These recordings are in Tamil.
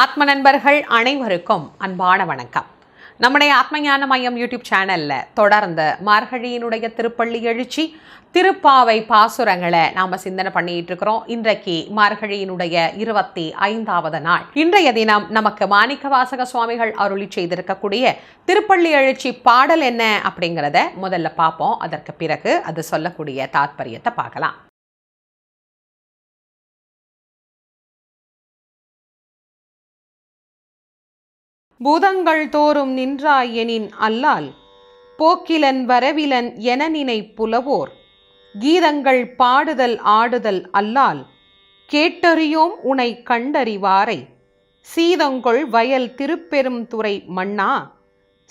ஆத்ம நண்பர்கள் அனைவருக்கும் அன்பான வணக்கம். நம்முடைய ஆத்மஞான மையம் யூடியூப் சேனல்ல தொடர்ந்து மார்கழியினுடைய திருப்பள்ளி எழுச்சி திருப்பாவை பாசுரங்களை நாம சிந்தனை பண்ணிட்டு இருக்கிறோம். இன்றைக்கு மார்கழியினுடைய இருபத்தி ஐந்தாவது நாள். இன்றைய தினம் நமக்கு மாணிக்க வாசக சுவாமிகள் அருளி செய்திருக்கக்கூடிய திருப்பள்ளி எழுச்சி பாடல் என்ன அப்படிங்கிறத முதல்ல பார்ப்போம். அதற்கு பிறகு அது சொல்லக்கூடிய தாத்பரியத்தை பார்க்கலாம். பூதங்கள் தோறும் நின்றாய் எனின் அல்லால் போக்கிலன் வரவிலன் என நினை புலவோர். கீதங்கள் பாடுதல் ஆடுதல் அல்லால் கேட்டறியோம் உனை கண்டறிவாரை. சீதங்கொள் வயல் திருப்பெரும் துறை மண்ணா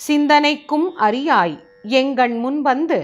சிந்தனைக்கும் அறியாய். எங்கண் முன்வந்து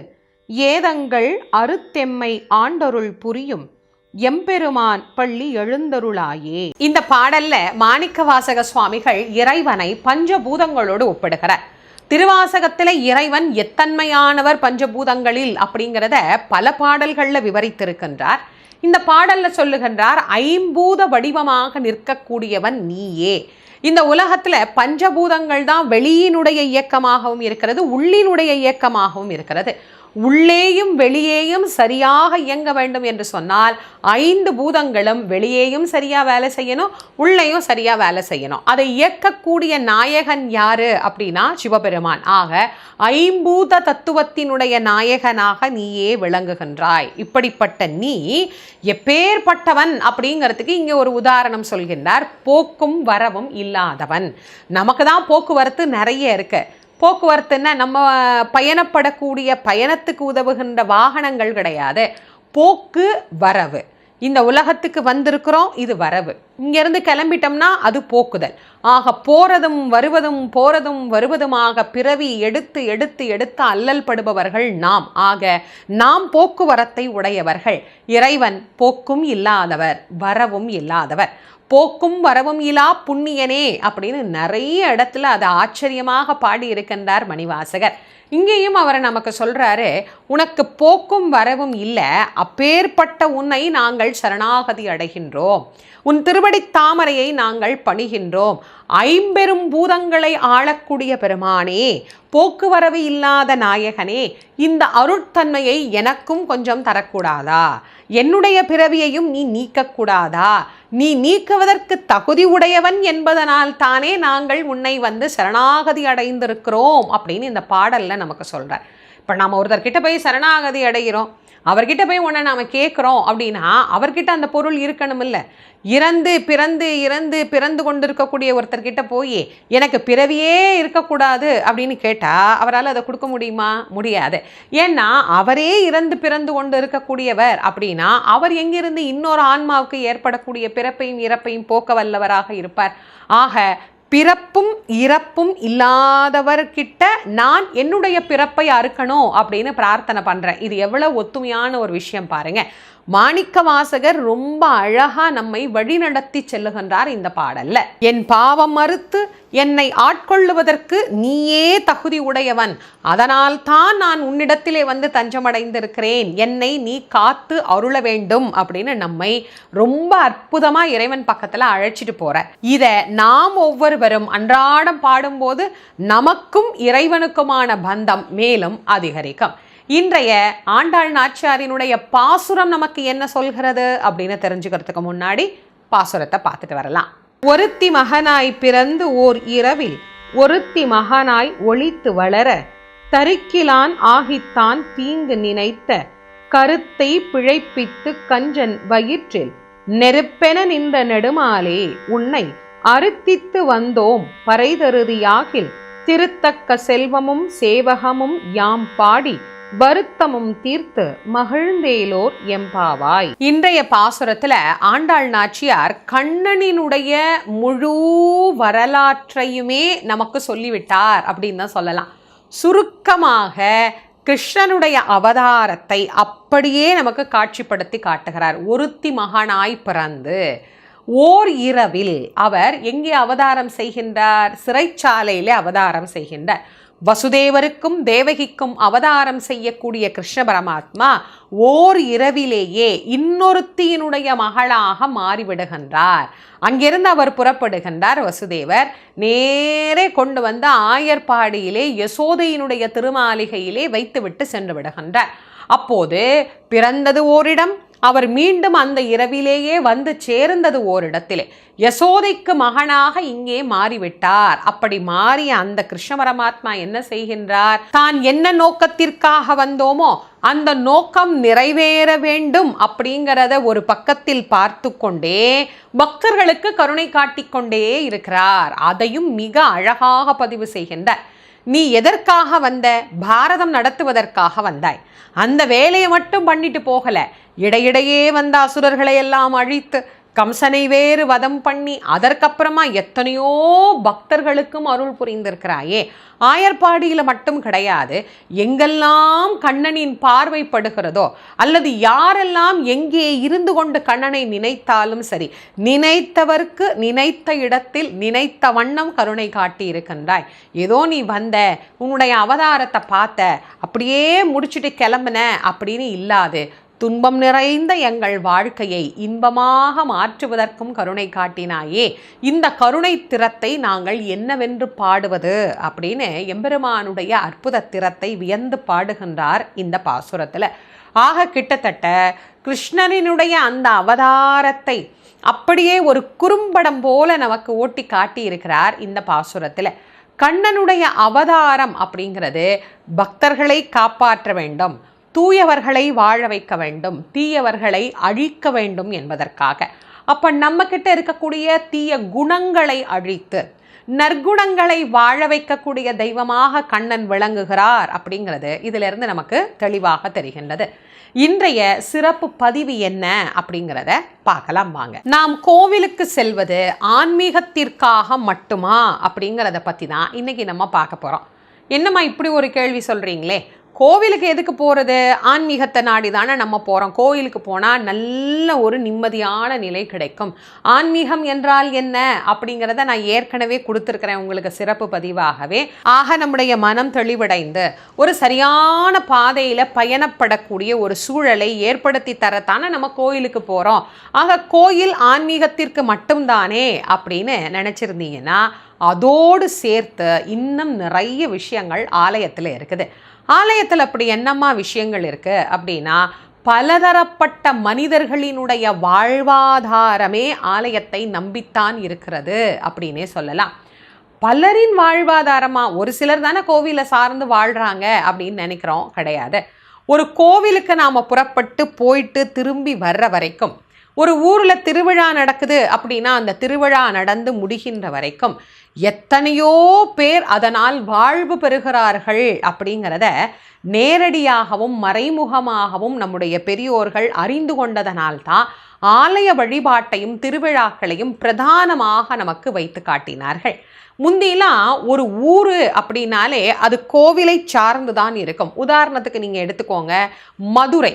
ஏதங்கள் அறுத்தெம்மை ஆண்டருள் புரியும். எம்பெருமான் பள்ளி எழுந்தருளாயே. இந்த பாடல்ல மாணிக்க வாசக சுவாமிகள் இறைவனை பஞ்சபூதங்களோடு ஒப்பிடுகிறார். திருவாசகத்துல இறைவன் எத்தன்மையானவர் பஞ்சபூதங்களில் அப்படிங்கிறத பல பாடல்கள்ல விவரித்திருக்கின்றார். இந்த பாடல்ல சொல்லுகின்றார் ஐம்பூத வடிவமாக நிற்கக்கூடியவன் நீயே. இந்த உலகத்துல பஞ்சபூதங்கள் தான் வெளியினுடைய இயக்கமாகவும் இருக்கிறது உள்ளினுடைய இயக்கமாகவும் இருக்கிறது. உள்ளேயும் வெளியேயும் சரியாக இயங்க வேண்டும் என்று சொன்னால் ஐந்து பூதங்களும் வெளியேயும் சரியாக வேலை செய்யணும் உள்ளேயும் சரியாக வேலை செய்யணும். அதை இயக்கக்கூடிய நாயகன் யாரு அப்படின்னா சிவபெருமான். ஆக ஐம்பூத தத்துவத்தினுடைய நாயகனாக நீயே விளங்குகின்றாய். இப்படிப்பட்ட நீ எப்பேற்பட்டவன் அப்படிங்கிறதுக்கு இங்கே ஒரு உதாரணம் சொல்கின்றார். போக்கும் வரவும் இல்லாதவன். நமக்கு தான் போக்குவரத்து நிறைய இருக்குது போக்குவரத்துன்னா நம்ம பயணப்படக்கூடிய பயணத்துக்கு உதவுகின்ற வாகனங்கள் கிடையாது. போக்கு வரவு. இந்த உலகத்துக்கு வந்திருக்கிறோம் இது வரவு. இங்கேருந்து கிளம்பிட்டோம்னா அது போக்குதல். ஆக போறதும் வருவதும் போறதும் வருவதுமாக பிறவி எடுத்து எடுத்து எடுத்து அல்லல் படுபவர்கள் நாம். ஆக நாம் போக்குவரத்தை உடையவர்கள். இறைவன் போக்கும் இல்லாதவர் வரவும் இல்லாதவர். போக்கும் வரவும் இலா புண்ணியனே அப்படின்னு நிறைய இடத்துல அதை ஆச்சரியமாக பாடியிருக்கின்றார் மணிவாசகர். இங்கேயும் அவர் நமக்கு சொல்றாரு உனக்கு போக்கும் வரவும் இல்லை அப்பேற்பட்ட உன்னை நாங்கள் சரணாகதி அடைகின்றோம். உன் திருவடி தாமரையை நாங்கள் பணிகின்றோம். ஐம்பெரும் பூதங்களை ஆளக்கூடிய பெருமானே போக்குவரவு இல்லாத நாயகனே இந்த அருட்தன்மையை எனக்கும் கொஞ்சம் தரக்கூடாதா? என்னுடைய பிறவியையும் நீ நீக்கக்கூடாதா? நீ நீக்குவதற்கு தகுதி உடையவன் என்பதனால் தானே நாங்கள் உன்னை வந்து சரணாகதி அடைந்திருக்கிறோம் அப்படின்னு இந்த பாடலில் நமக்கு சொல்கிறார் இப்போ நாம் ஒருத்தர்கிட்ட போய் சரணாகதி அடைகிறோம். அவர்கிட்ட போய் உன்னை நாம் கேட்குறோம் அப்படின்னா அவர்கிட்ட அந்த பொருள் இருக்கணும் இல்லை இறந்து பிறந்து இறந்து பிறந்து கொண்டு இருக்கக்கூடிய ஒருத்தர்கிட்ட போய் எனக்கு பிறவியே இருக்கக்கூடாது அப்படின்னு கேட்டால் அவரால் அதை கொடுக்க முடியுமா? முடியாது. ஏன்னா அவரே இறந்து பிறந்து கொண்டு இருக்கக்கூடியவர் அப்படின்னா அவர் எங்கிருந்து இன்னொரு ஆன்மாவுக்கு ஏற்படக்கூடிய பிறப்பையும் இறப்பையும் போக்க வல்லவராக இருப்பார். ஆக பிறப்பும் இறப்பும் இல்லாதவர்கிட்ட நான் என்னுடைய பிறப்பை அறுக்கணும் அப்படின்னு பிரார்த்தனை பண்ணுறேன் இது எவ்வளோ ஒத்துமையான ஒரு விஷயம் பாருங்க. மாணிக்க வாசகர் ரொம்ப அழகா நம்மை வழிநடத்தி செல்லுகின்றார் இந்த பாடல்ல. என் பாவம் மறுத்து என்னை ஆட்கொள்ளுவதற்கு நீயே தகுதி உடையவன். அதனால் தான் நான் உன்னிடத்திலே வந்து தஞ்சமடைந்திருக்கிறேன். என்னை நீ காத்து அருள வேண்டும் அப்படின்னு நம்மை ரொம்ப அற்புதமா இறைவன் பக்கத்துல அழைச்சிட்டு போற. இத நாம் ஒவ்வொருவரும் அன்றாடம் பாடும்போது நமக்கும் இறைவனுக்குமான பந்தம் மேலும் அதிகரிக்கும். இன்றைய ஆண்டாள் நாச்சியாரினுடைய பாசுரம் நமக்கு என்ன சொல்கிறது அப்படின்னு தெரிஞ்சுக்கிறதுக்கு முன்னாடி பாசுரத்தை பார்த்துட்டு வரலாம். ஒருத்தி மகனாய் பிறந்து ஓர் இரவில் ஒருத்தி மகனாய் ஒழித்து வளர தரிக்கிலான் ஆகித்தான் தீங்கு நினைத்த கருத்தை பிழைப்பித்து கஞ்சன் வயிற்றில் நெருப்பென நின்ற நெடுமாலே உன்னை அறுத்தித்து வந்தோம் பறைதருதியாகில் திருத்தக்க செல்வமும் சேவகமும் யாம் பாடி வருத்தமும் தீர்த்து மகிழ்ந்தேலோர் எம்பாவாய். இன்றைய பாசுரத்துல ஆண்டாள் நாச்சியார் கண்ணனினுடைய முழு வரலாற்றையுமே நமக்கு சொல்லிவிட்டார் அப்படின்னு தான் சொல்லலாம். சுருக்கமாக கிருஷ்ணனுடைய அவதாரத்தை அப்படியே நமக்கு காட்சிப்படுத்தி காட்டுகிறார். ஒருத்தி மகனாய் பிறந்து ஓர் இரவில் அவர் எங்கே அவதாரம் செய்கின்றார்? சிறைச்சாலையிலே அவதாரம் செய்கின்றார். வசுதேவருக்கும் தேவகிக்கும் அவதாரம் செய்யக்கூடிய கிருஷ்ண பரமாத்மா ஓர் இரவிலேயே இன்னொருத்தியினுடைய மகளாக மாறிவிடுகின்றார். அங்கிருந்து அவர் புறப்படுகின்றார் வசுதேவர். நேரே கொண்டு வந்த ஆயர்பாடியிலே யசோதையினுடைய திருமாளிகையிலே வைத்துவிட்டு சென்று விடுகின்றார். அப்போது பிறந்தது ஓரிடம் அவர் மீண்டும் அந்த இரவிலேயே வந்து சேர்ந்தது ஓரிடத்திலே. யசோதைக்கு மகனாக இங்கே மாறிவிட்டார். அப்படி மாறிய அந்த கிருஷ்ண பரமாத்மா என்ன செய்கின்றார்? தான் என்ன நோக்கத்திற்காக வந்தோமோ அந்த நோக்கம் நிறைவேற வேண்டும் அப்படிங்கிறத ஒரு பக்கத்தில் பார்த்து கொண்டே பக்தர்களுக்கு கருணை காட்டிக்கொண்டே இருக்கிறார். அதையும் மிக அழகாக பதிவு செய்கின்றார். நீ எதற்காக வந்த? பாரதம் நடத்துவதற்காக வந்தாய். அந்த வேலையை மட்டும் பண்ணிட்டு போகல. இடையிடையே வந்த அசுரர்களை எல்லாம் அழித்து கம்சனை வேறு வதம் பண்ணி அதற்கப்புறமா எத்தனையோ பக்தர்களுக்கும் அருள் புரிந்திருக்கிறாயே. ஆயர்பாடியில் மட்டும் கிடையாது எங்கெல்லாம் கண்ணனின் பார்வைப்படுகிறதோ அல்லது யாரெல்லாம் எங்கே இருந்து கொண்டு கண்ணனை நினைத்தாலும் சரி நினைத்தவர்க்கு நினைத்த இடத்தில் நினைத்த வண்ணம் கருணை காட்டி இருக்கின்றாய் ஏதோ நீ வந்த உன்னுடைய அவதாரத்தை பார்த்த அப்படியே முடிச்சுட்டு கிளம்புன அப்படின்னு இல்லாது துன்பம் நிறைந்த எங்கள் வாழ்க்கையை இன்பமாக மாற்றுவதற்கும் கருணை காட்டினாயே. இந்த கருணை திறத்தை நாங்கள் என்னவென்று பாடுவது அப்படின்னு எம்பெருமானுடைய அற்புத திறத்தை வியந்து பாடுகின்றார் இந்த பாசுரத்தில். ஆக கிட்டத்தட்ட கிருஷ்ணனினுடைய அந்த அவதாரத்தை அப்படியே ஒரு குறும்படம் போல நமக்கு ஓட்டி காட்டியிருக்கிறார் இந்த பாசுரத்தில். கண்ணனுடைய அவதாரம் அப்படிங்கிறது பக்தர்களை காப்பாற்ற வேண்டும். தூயவர்களை வாழ வைக்க வேண்டும் தீயவர்களை அழிக்க வேண்டும் என்பதற்காக. அப்போ நம்மக்கிட்ட இருக்கக்கூடிய தீய குணங்களை அழித்து நற்குணங்களை வாழ வைக்கக்கூடிய தெய்வமாக கண்ணன் விளங்குகிறார் அப்படிங்கிறது இதிலிருந்து நமக்கு தெளிவாக தெரிகின்றது. இன்றைய சிறப்பு பதிவு என்ன அப்படிங்கிறத பார்க்கலாம் வாங்க. நாம் கோவிலுக்கு செல்வது ஆன்மீகத்திற்காக மட்டுமா அப்படிங்கிறத பற்றி தான் இன்னைக்கு நம்ம பார்க்க போகிறோம் என்னம்மா இப்படி ஒரு கேள்வி சொல்கிறீங்களே கோவிலுக்கு எதுக்கு போகிறது ஆன்மீகத்தை நாடி தானே நம்ம போகிறோம் கோயிலுக்கு போனால் நல்ல ஒரு நிம்மதியான நிலை கிடைக்கும். ஆன்மீகம் என்றால் என்ன? அப்படிங்கிறத நான் ஏற்கனவே கொடுத்துருக்கிறேன் உங்களுக்கு சிறப்பு பதிவாகவே. ஆக நம்முடைய மனம் தெளிவடைந்து ஒரு சரியான பாதையில் பயணப்படக்கூடிய ஒரு சூழலை ஏற்படுத்தி தரத்தானே நம்ம கோயிலுக்கு போகிறோம் ஆக கோயில் ஆன்மீகத்திற்கு மட்டும்தானே அப்படின்னு நினச்சிருந்தீங்கன்னா அதோடு சேர்த்து இன்னும் நிறைய விஷயங்கள் ஆலயத்தில் இருக்குது. ஆலயத்தில் அப்படி என்னம்மா விஷயங்கள் இருக்குது அப்படின்னா பலதரப்பட்ட மனிதர்களினுடைய வாழ்வாதாரமே ஆலயத்தை நம்பித்தான் இருக்கிறது அப்படின்னே சொல்லலாம். பலரின் வாழ்வாதாரமாக ஒரு சிலர் தானே கோவிலை சார்ந்து வாழ்கிறாங்க அப்படின்னு நினைக்கிறோம் கிடையாது. ஒரு கோவிலுக்கு நாம் புறப்பட்டு போயிட்டு திரும்பி வர்ற வரைக்கும் ஒரு ஊரில் திருவிழா நடக்குது அப்படின்னா அந்த திருவிழா நடந்து முடிகின்ற வரைக்கும் எத்தனையோ பேர் அதனால் வாழ்வு பெறுகிறார்கள் அப்படிங்கிறத நேரடியாகவும் மறைமுகமாகவும் நம்முடைய பெரியோர்கள் அறிந்து கொண்டதனால்தான் ஆலய வழிபாட்டையும் திருவிழாக்களையும் பிரதானமாக நமக்கு வைத்து காட்டினார்கள். முந்திலாம் ஒரு ஊர் அப்படின்னாலே அது கோவிலை சார்ந்து தான் இருக்கும். உதாரணத்துக்கு நீங்கள் எடுத்துக்கோங்க மதுரை.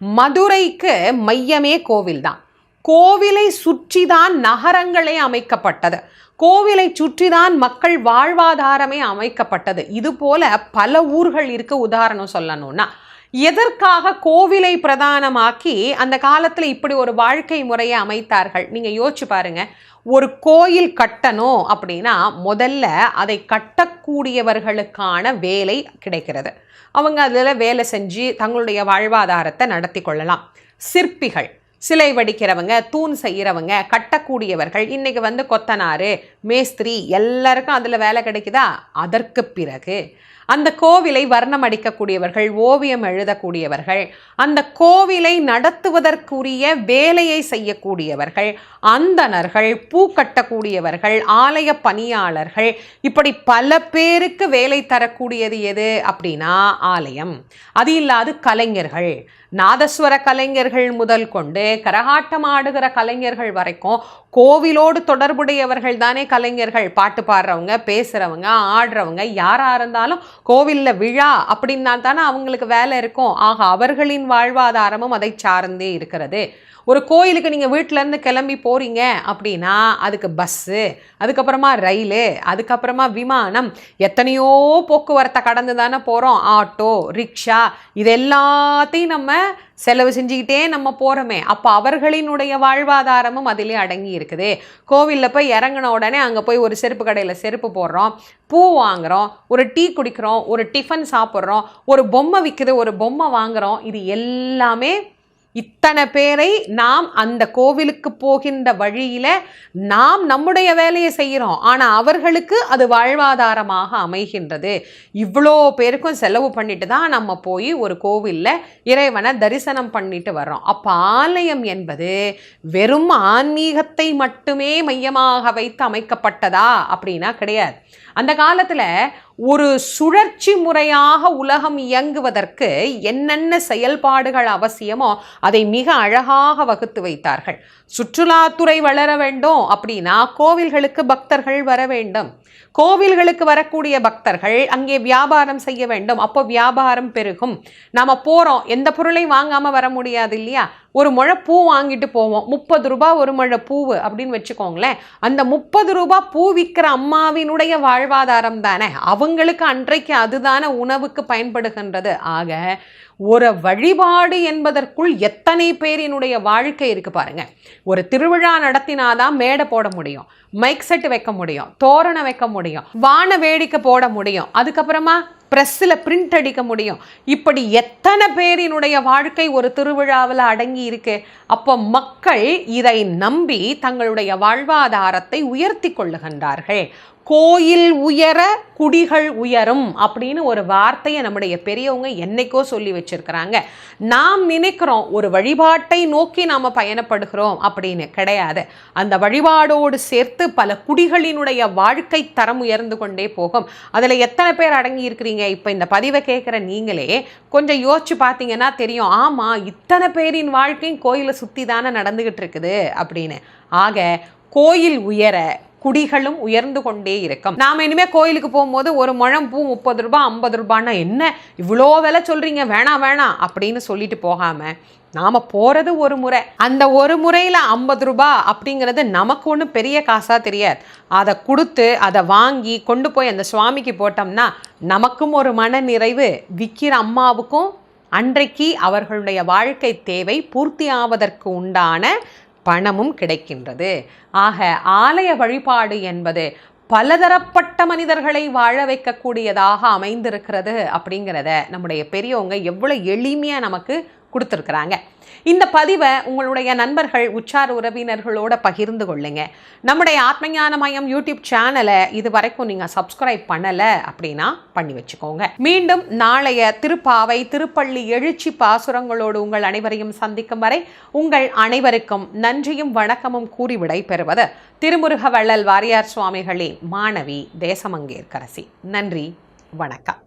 மதுரைக்கு மையமே கோவில் தான் கோவிலை சுற்றி தான் நகரங்களே அமைக்கப்பட்டது. கோவிலை சுற்றிதான் மக்கள் வாழ்வாதாரமே அமைக்கப்பட்டது. இது போல பல ஊர்கள் இருக்க உதாரணம் சொல்லணும்னா எதற்காக கோவிலை பிரதானமாக்கி அந்த காலத்தில் இப்படி ஒரு வாழ்க்கை முறையை அமைத்தார்கள்? நீங்கள் யோசிச்சு பாருங்க. ஒரு கோயில் கட்டணும் அப்படின்னா முதல்ல அதை கட்டக்கூடியவர்களுக்கான வேலை கிடைக்கிறது. அவங்க அதில் வேலை செஞ்சு தங்களுடைய வாழ்வாதாரத்தை நடத்தி கொள்ளலாம். சிற்பிகள். சிலை வடிக்கிறவங்க தூண் செய்கிறவங்க கட்டக்கூடியவர்கள் இன்றைக்கி வந்து கொத்தனார் மேஸ்திரி எல்லாருக்கும் அதில் வேலை கிடைக்குதா? அதற்கு பிறகு. அந்த கோவிலை வர்ணம் அடிக்கக்கூடியவர்கள் ஓவியம் எழுதக்கூடியவர்கள் அந்த கோவிலை நடத்துவதற்குரிய வேலையை செய்யக்கூடியவர்கள் அந்தணர்கள் பூ கட்டக்கூடியவர்கள் ஆலய பணியாளர்கள் இப்படி பல பேருக்கு வேலை தரக்கூடியது எது அப்படின்னா ஆலயம். அது இல்லாது கலைஞர்கள். நாதஸ்வர கலைஞர்கள் முதல் கொண்டு கரகாட்டம் ஆடுகிற கலைஞர்கள் வரைக்கும் கோவிலோடு தொடர்புடையவர்கள் தானே கலைஞர்கள். பாட்டு பாடுறவங்க பேசுகிறவங்க ஆடுறவங்க யாராக இருந்தாலும் கோவிலில் விழா அப்படின்னா தானே அவங்களுக்கு வேலை இருக்கும். ஆக அவர்களின் வாழ்வாதாரமும் அதை சார்ந்தே இருக்கிறது. ஒரு கோயிலுக்கு நீங்கள் வீட்டிலேருந்து கிளம்பி போகிறீங்க அப்படின்னா அதுக்கு பஸ்ஸு அதுக்கப்புறமா ரயிலு அதுக்கப்புறமா விமானம் எத்தனையோ போக்குவரத்தை கடந்து தானே போகிறோம் ஆட்டோ ரிக்ஷா இது எல்லாத்தையும் நம்ம செலவு செஞ்சுக்கிட்டே நம்ம போகிறோமே அப்போ அவர்களினுடைய வாழ்வாதாரமும் அதிலே அடங்கி இருக்குது. கோவிலில் போய் இறங்கின உடனே அங்கே போய் ஒரு செருப்பு கடையில் செருப்பு போடுறோம் பூ வாங்குகிறோம் ஒரு டீ குடிக்கிறோம் ஒரு டிஃபன் சாப்பிட்றோம் ஒரு பொம்மை விற்குது ஒரு பொம்மை வாங்குகிறோம் இது எல்லாமே இத்தனை பேரை நாம் அந்த கோவிலுக்கு போகின்ற வழியில் நாம் நம்முடைய வேலையை செய்கிறோம். ஆனால் அவர்களுக்கு அது வாழ்வாதாரமாக அமைகின்றது. இவ்வளோ பேருக்கும் செலவு பண்ணிட்டு தான் நம்ம போய் ஒரு கோவிலில் இறைவனை தரிசனம் பண்ணிட்டு வர்றோம். அப்போ ஆலயம் என்பது வெறும் ஆன்மீகத்தை மட்டுமே மையமாக வைத்து அமைக்கப்பட்டதா? அப்படின்னா கிடையாது. அந்த காலத்தில் ஒரு சுழற்சி முறையாக உலகம் இயங்குவதற்கு என்னென்ன செயல்பாடுகள் அவசியமோ அதை மிக அழகாக வகுத்து வைத்தார்கள். சுற்றுலாத்துறை வளர வேண்டும் அப்படின்னா கோவில்களுக்கு பக்தர்கள் வர வேண்டும். கோவில்களுக்கு வரக்கூடிய பக்தர்கள் அங்கே வியாபாரம் செய்ய வேண்டும். அப்போ வியாபாரம் பெருகும். நாம் போகிறோம் எந்த பொருளையும் வாங்காமல் வர முடியாது இல்லையா? ஒரு முழை பூ வாங்கிட்டு போவோம். முப்பது ரூபா ஒரு முழை பூவு அப்படின்னு வச்சுக்கோங்களேன். அந்த முப்பது ரூபா பூ விற்கிற அம்மாவினுடைய வாழ்வாதாரம் தானே? அவங்களுக்கு அன்றைக்கு அதுதான உணவுக்கு பயன்படுகின்றது. ஆக ஒரு வழிபாடு என்பதற்குள் எத்தனை பேரினுடைய வாழ்க்கை இருக்கு பாருங்க. ஒரு திருவிழா நடத்தினாதான் மேடை போட முடியும் மைக் செட் வைக்க முடியும் தோரணம் வைக்க முடியும் வான வேடிக்கை போட முடியும் அதுக்கப்புறமா ப்ரெஸ்ஸில் பிரிண்ட் அடிக்க முடியும். இப்படி எத்தனை பேரினுடைய வாழ்க்கை ஒரு திருவிழாவில் அடங்கி இருக்கு. அப்போ மக்கள் இதை நம்பி தங்களுடைய வாழ்வாதாரத்தை உயர்த்தி கொள்ளுகின்றார்கள். கோயில் உயர குடிகள் உயரும் அப்படின்னு ஒரு வார்த்தையை நம்முடைய பெரியவங்க என்னைக்கோ சொல்லி வச்சிருக்கிறாங்க. நாம் நினைக்கிறோம் ஒரு வழிபாட்டை நோக்கி நாம் பயணப்படுகிறோம் அப்படின்னு கிடையாது. அந்த வழிபாடோடு சேர்த்து பல குடிகளினுடைய வாழ்க்கை தரம் உயர்ந்து கொண்டே போகும். அதில் எத்தனை பேர் அடங்கி இருக்கிறீங்க? இப்போ இந்த பதிவை கேட்குற நீங்களே கொஞ்சம் யோசிச்சு பார்த்தீங்கன்னா தெரியும். ஆமாம் இத்தனை பேரின் வாழ்க்கையும் கோயிலை சுற்றி தானே நடந்துக்கிட்டு இருக்குது அப்படின்னு. ஆக கோயில் உயர குடிகளும் உயர்ந்து கொண்டே இருக்கும். நாம் இனிமேல் கோயிலுக்கு போகும்போது ஒரு முழம் பூ முப்பது ரூபாய் ஐம்பது ரூபான்னா என்ன? இவ்வளோ விலை சொல்கிறீங்க வேணாம் வேணாம் அப்படின்னு சொல்லிட்டு போகாமல் நாம் போகிறது ஒரு முறை. அந்த ஒரு முறையில் ஐம்பது ரூபா அப்படிங்கிறது நமக்கு ஒன்றும் பெரிய காசாக தெரியாது. அதை கொடுத்து அதை வாங்கி கொண்டு போய் அந்த சுவாமிக்கு போட்டோம்னா நமக்கும் ஒரு மன நிறைவு விற்கிற அம்மாவுக்கும் அன்றைக்கு அவர்களுடைய வாழ்க்கை தேவை பூர்த்தி ஆவதற்கு உண்டான பணமும் கிடைக்கின்றது. ஆக ஆலய வழிபாடு என்பது பலதரப்பட்ட மனிதர்களை வாழ வைக்கக்கூடியதாக அமைந்திருக்கிறது அப்படிங்கிறத நம்முடைய பெரியவங்க எவ்வளோ எளிமையாக நமக்கு கொடுத்துருக்குறாங்க. இந்த பதிவை உங்களுடைய நண்பர்கள் உச்சார உறவினர்களோட பகிர்ந்து கொள்ளுங்க. நம்முடைய ஆத்மஞான மயம் யூடியூப் சேனலை இது வரைக்கும் நீங்கள் சப்ஸ்கிரைப் பண்ணலை அப்படின்னா பண்ணி வச்சுக்கோங்க. மீண்டும் நாளைய திருப்பாவை திருப்பள்ளி எழுச்சி பாசுரங்களோடு உங்கள் அனைவரையும் சந்திக்கும் வரை உங்கள் அனைவருக்கும் நன்றியும் வணக்கமும் கூறி விடை பெறுவது திருமுருக வள்ளல் வாரியார் சுவாமிகளின் மாணவி தேசமங்கேற்கரசி. நன்றி வணக்கம்.